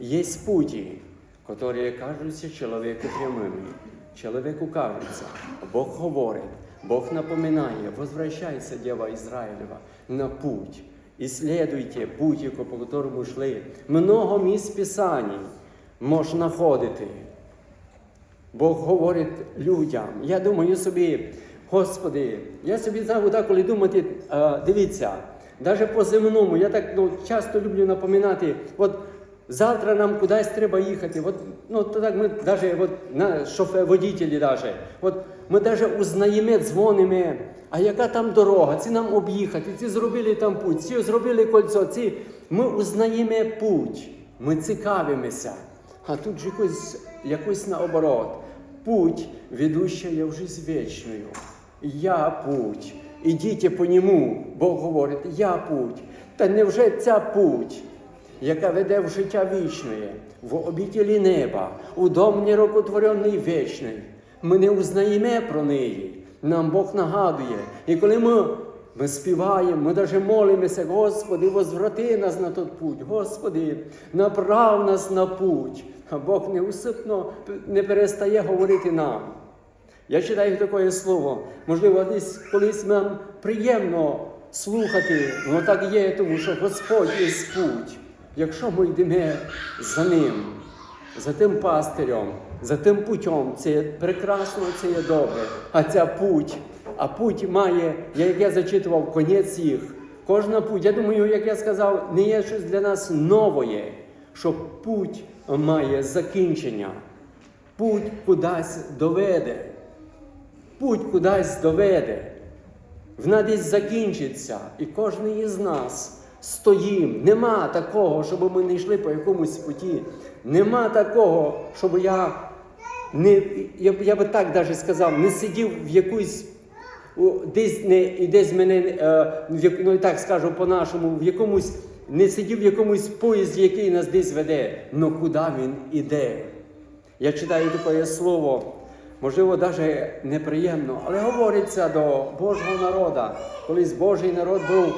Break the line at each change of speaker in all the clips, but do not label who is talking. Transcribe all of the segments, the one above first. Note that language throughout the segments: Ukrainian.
Есть пути, которые кажутся человеку прямыми. Человеку кажется, Бог говорит, Бог напоминает, возвращайся, Дева Израилева, на путь. Исследуйте путь, по которому шли. Много місць Писаний можна знаходити. Бог говорить людям. Я думаю собі, Господи, я собі знаю так, коли думати, е, дивіться, навіть по земному, я так ну, часто люблю напоминати, от завтра нам кудись треба їхати. От, ну, то так ми навіть от, на шофе, водителі даже, от, ми навіть узнаємо, дзвонимо, а яка там дорога, ці нам об'їхати, ці зробили там путь, ці зробили кольцо, ці ми узнаємо путь, ми цікавимося. А тут же якось, якось наоборот. Путь, ведущая в жизнь вечную. Я путь. Ідіть по ньому. Бог говорить, я путь. Та невже ця путь, яка веде в життя вічне, в обітілі неба, у дом нерокотворений вічний. Ми не узнаємо про неї. Нам Бог нагадує. І коли ми ми співаємо, ми навіть молимося, Господи, возврати нас на той путь, Господи, направ нас на путь. А Бог неусипно не перестає говорити нам. Я читаю таке слово. Можливо, десь колись нам приємно слухати, воно так є, тому що Господь є путь. Якщо ми йдемо за ним, за тим пастирем, за тим путем, це є прекрасно, це є добре. А ця путь, а путь має, як я зачитував, конець їх. Кожна путь, я думаю, як я сказав, не є щось для нас нове, що путь має закінчення. Путь кудись доведе. Путь кудись доведе. Вона десь закінчиться. І кожен із нас стоїм. Нема такого, щоб ми не йшли по якомусь путі. Нема такого, щоб я не, я, я би так даже сказав, не сидів в якусь. Десь не десь мене е, ну так скажу по-нашому, в якомусь не сидів в якомусь поїзді, який нас десь веде. Ну куди він іде? Я читаю таке слово, можливо, навіть неприємно, але говориться до Божого народу. Колись Божий народ був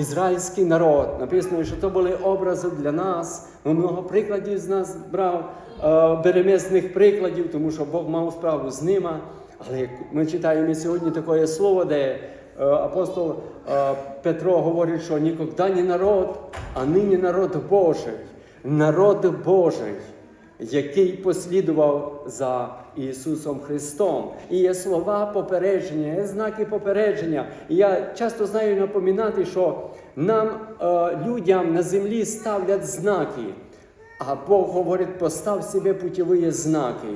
ізраїльський народ. Написано, що то були образи для нас. Ми много прикладів з нас брав, е, беремесних прикладів, тому що Бог мав справу з ними. Але ми читаємо сьогодні таке слово, де е, апостол е, Петро говорить, що ніколи не народ, а нині народ Божий. Народ Божий який послідував за Ісусом Христом. І є слова попередження, є знаки попередження. І я часто знаю напоминати, що нам, е, людям на землі ставлять знаки. А Бог говорить, постав себе путєві знаки.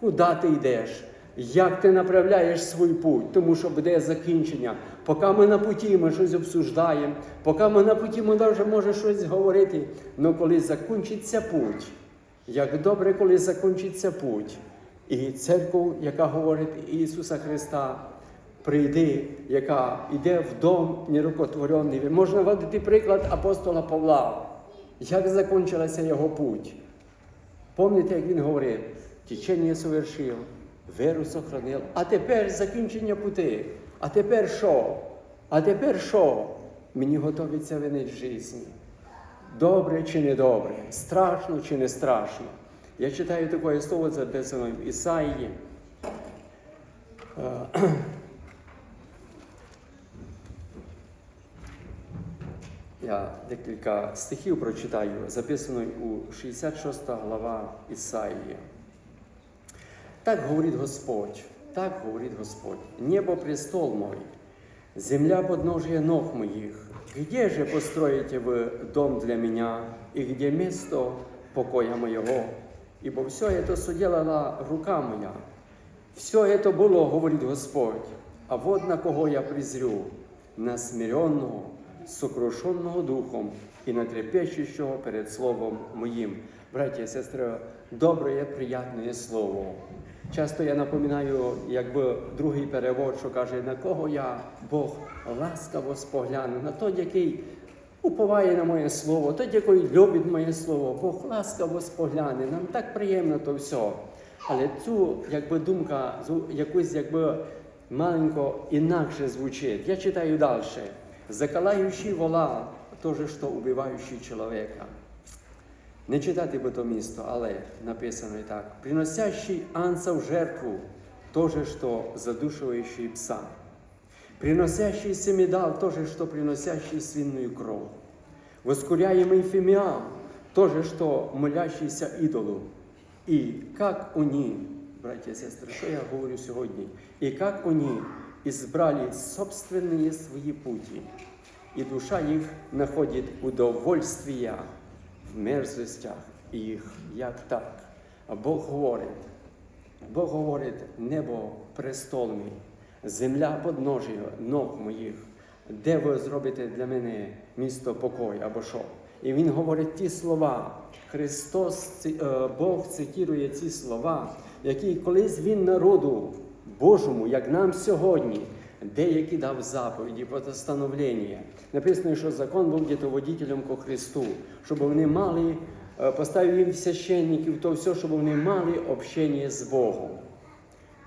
Куди ти йдеш? Як ти направляєш свій путь, тому що буде закінчення. Поки ми на путі, ми щось обсуждаємо, поки ми на путі, ми навіть може щось говорити. Але коли закінчиться путь, як добре, коли закінчиться путь, і церква, яка говорить Ісуса Христа, прийди, яка йде в дом нерукотворений. Можна вводити приклад апостола Павла, як закінчилася його путь. Пам'ятаєте, як він говорив, течення совершив, віру сохранив, а тепер закінчення пути. А тепер що? А тепер що? Мені готовиться винить в житті. Добре чи не добре, страшно чи не страшно. Я читаю таке слово записане в Ісаїї. Е, Я декілька стихів прочитаю, записано у 66 глава Ісаїї. Так говорит Господь, так говорит Господь, небо престол мой, земля подножие ног моих Где же построите вы дом для меня, и где место покоя моего? Ибо все это соделала рука моя. Все это было, говорит Господь, а вот на кого я презрю, на смиренного, сокрушенного духом і на трепещущого перед Словом моїм. Браті і сестри, добре, приятне слово. Часто я напоминаю, якби другий перевод, що каже, на кого я Бог ласкаво спогляне, на той, який уповає на моє слово, той, який любить моє слово, Бог ласкаво спогляне. Нам так приємно то все. Але цю якби думка, якусь якби маленько інакше звучить. Я читаю далі. Закалающий вола, то же, что убивающий человека. Не читати би то місто, але написано і так. Приносящий анца в жертву, то же, что задушивающий пса. Приносящий семидал, то же, что приносящий свиную кровь. Воскуряемый фимиам, то же, что молящийся идолу. И как они, братья и сестры, что я говорю сегодня, и как они избрали собственные свои пути, и душа их находит удовольствия в мерзостях їх, як так. А Бог говорить, Бог говорить, небо престол мій, земля подножію ног моїх, де ви зробите для мене місто покою або що. І Він говорить ті слова. Христос, е, Бог цитірує ці слова, які колись Він народу Божому, як нам сьогодні, деякі дав заповіді постановлення. Написано, що закон був дітоводітелем ко Христу, щоб вони мали, е, поставив їм священників, то все, щоб вони мали общення з Богом.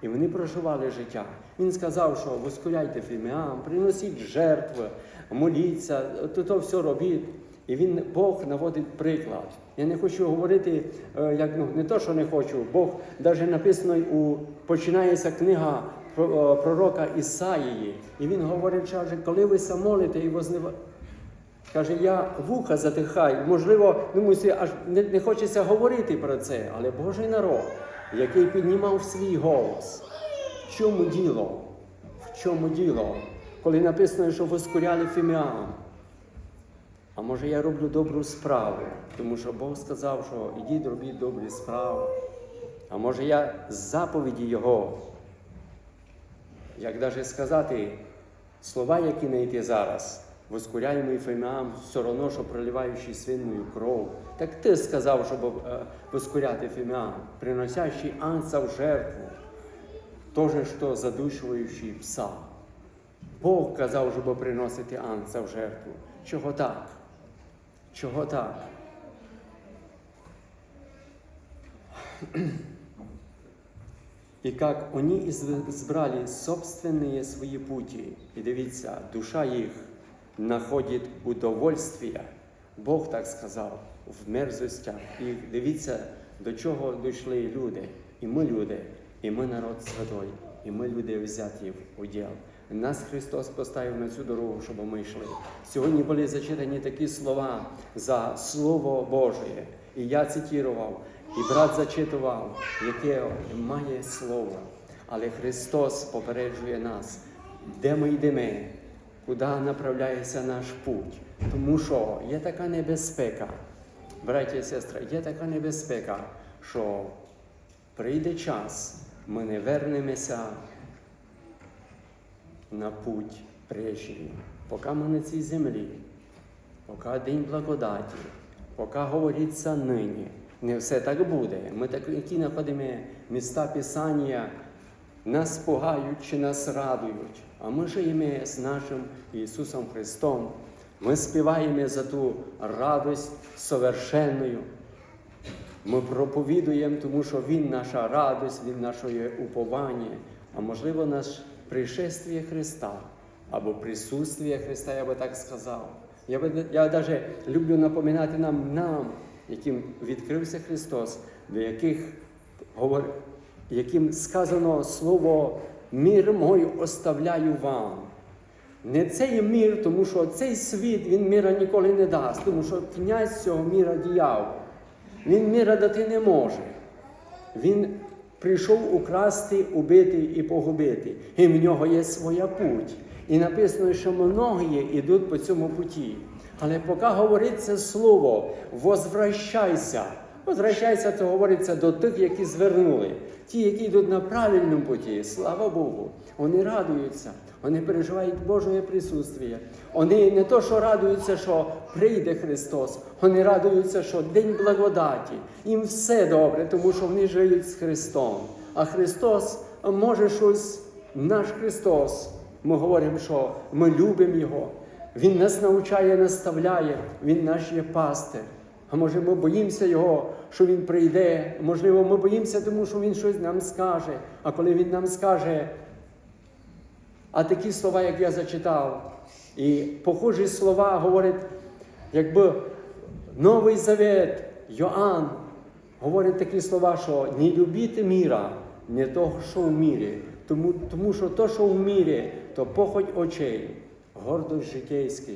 І вони проживали життя. Він сказав, що воскуляйте фіміам, приносіть жертви, моліться, то, то все робіть. І він, Бог наводить приклад. Я не хочу говорити, е, як ну не то, що не хочу. Бог навіть написано у починається книга пророка Ісаїї. І він говорить, каже, коли ви самолите і вознива... Каже, я вуха затихаю. Можливо, собі, аж не, не хочеться говорити про це, але Божий народ, який піднімав свій голос. В чому діло? В чому діло? Коли написано, що воскуряли фіміам. А може я роблю добру справу, тому що Бог сказав, що ідіть робіть добрі справи. А може я заповіді Його, як навіть сказати, слова, які знайти зараз, воскуряємо фіміам, все одно, що проливаючи свинную кров. Так ти сказав, щоб е, воскуряти фіміам, приносящий анца в жертву, то що задушуючий пса. Бог казав, щоб приносити анца в жертву. Чого так? Чого так? И как они избрали собственные свои пути, і дивіться, душа їх знаходить удовольствие, Бог так сказав, в мерзостях. І дивіться, до чого дійшли люди. І ми люди, і ми народ святой, і ми люди взяті в уділ. Нас Христос поставив на цю дорогу, щоб ми йшли. Сьогодні були зачитані такі слова за Слово Боже. І я цитував, і брат зачитував, яке має слово. Але Христос попереджує нас, де ми йдемо, куди направляється наш путь. Тому що є така небезпека, браті і сестри, є така небезпека, що прийде час, ми не вернемося на путь прежній. Поки ми на цій землі, поки день благодаті, поки говориться нині, не все так буде. Ми такі знаходимо міста Писання, нас пугають чи нас радують, а ми живемо з нашим Ісусом Христом. Ми співаємо за ту радость совершенною. Ми проповідуємо, тому що Він наша радость, Він наше уповання, а можливо, наш пришествие Христа або присутствие Христа, я би так сказав. Я, би, я навіть люблю напоминати нам, нам, яким відкрився Христос, до яких яким сказано слово мир мой оставляю вам. Не цей мір, тому що цей світ він міра ніколи не дасть, тому що князь цього міра діявол. Він міра дати не може. Він прийшов украсти, убити і погубити. І в нього є своя путь. І написано, що многі йдуть по цьому путі. Але поки говорить це слово, возвращайся. Возвращайся, то говориться до тих, які звернули. Ті, які йдуть на правильному путі, слава Богу, вони радуються, вони переживають Божє присутствие. Вони не то, що радуються, що прийде Христос, вони радуються, що день благодаті. Їм все добре, тому що вони живуть з Христом. А Христос може щось, наш Христос. Ми говоримо, що ми любимо Його. Він нас навчає, наставляє, Він наш є пастир. А може ми боїмося Його, що Він прийде. Можливо, ми боїмося, тому що Він щось нам скаже. А коли Він нам скаже, а такі слова, як я зачитав, і похожі слова говорять, якби Новий Завет, Йоанн говорить такі слова, що не любіть міра, не того, що в мірі. Тому, тому що то, що в мірі, то похоть очей, гордость житейська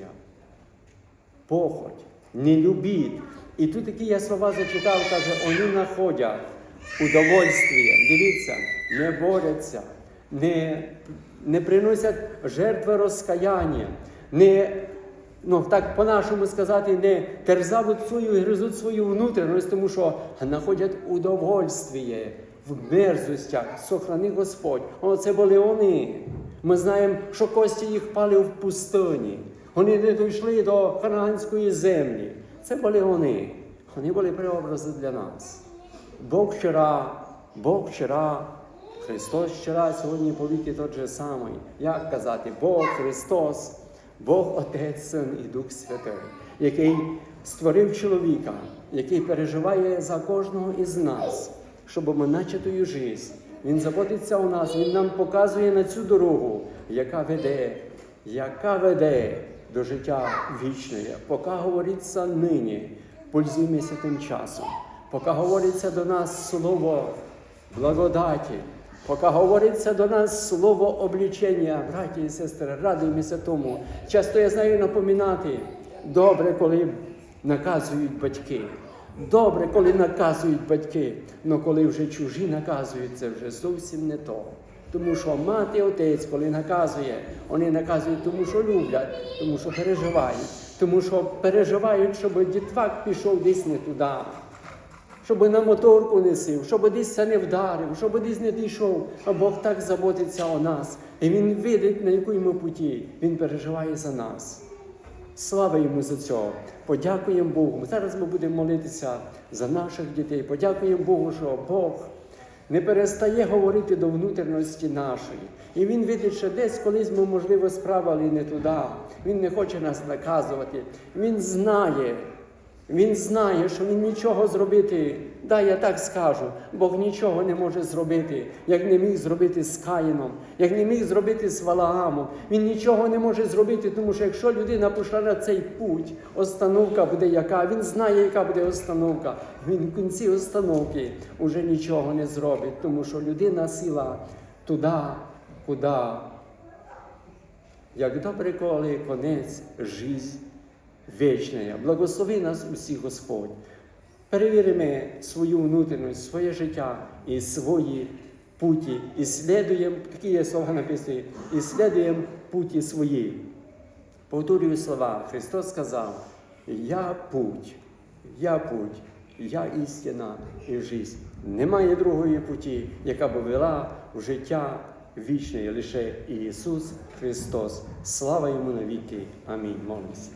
похоть, не любіть. І тут такі я слова зачитав, каже, вони знаходять удовольствие. Дивіться, не борються, не, не приносять жертви розкаяння, не, ну так по-нашому сказати, не терзавуть свою і гризуть свою внутрішність, тому що знаходять удовольствие в мерзостях, сохрани Господь. О, це були вони. Ми знаємо, що кості їх пали в пустині. Вони не дійшли до ханаанської землі. Це були вони. Вони були преобрази для нас. Бог вчора, Бог вчора, Христос вчора, сьогодні повіки тот же самий. Як казати, Бог, Христос, Бог Отець, Син і Дух Святий, який створив чоловіка, який переживає за кожного із нас, щоб ми начатою життя. Він заботиться у нас, Він нам показує на цю дорогу, яка веде, яка веде до життя вічної. Поки говориться нині, пользуємося тим часом. Поки говориться до нас слово благодаті, поки говориться до нас слово облічення, браті і сестри, радуємося тому. Часто я знаю напоминати, добре, коли наказують батьки. Добре, коли наказують батьки, але коли вже чужі наказують, це вже зовсім не то. Тому що мати отець, коли наказує, вони наказують тому, що люблять, тому що переживають, тому що переживають, щоб дітвак пішов десь не туди, щоб на моторку не сів, щоб десь це не вдарив, щоб десь не дійшов. А Бог так заботиться о нас. І Він видить, на якому путі. Він переживає за нас. Слава йому за цього. Подякуємо Богу. Зараз ми будемо молитися за наших дітей. Подякуємо Богу, що Бог не перестає говорити до внутрішності нашої. І Він видить, що десь колись ми, можливо, справили не туди. Він не хоче нас наказувати. Він знає. Він знає, що він нічого зробити, да, я так скажу, Бог нічого не може зробити, як не міг зробити з Каїном, як не міг зробити з Валаамом. Він нічого не може зробити, тому що якщо людина пішла на цей путь, остановка буде яка, він знає, яка буде остановка. Він в кінці остановки вже нічого не зробить, тому що людина сіла туди, куди. Як добре, коли конець жизнь вічна. Благослови нас усіх Господь. Перевіримо свою внутрішність, своє життя і свої путі, і слідуємо, такі є слова написані, і слідуємо путі свої. Повторюю слова, Христос сказав, я путь, я путь, я істина і життя. Немає другої путі, яка б вела в життя вічне, лише Ісус Христос. Слава йому навіки. Амінь. Молимося.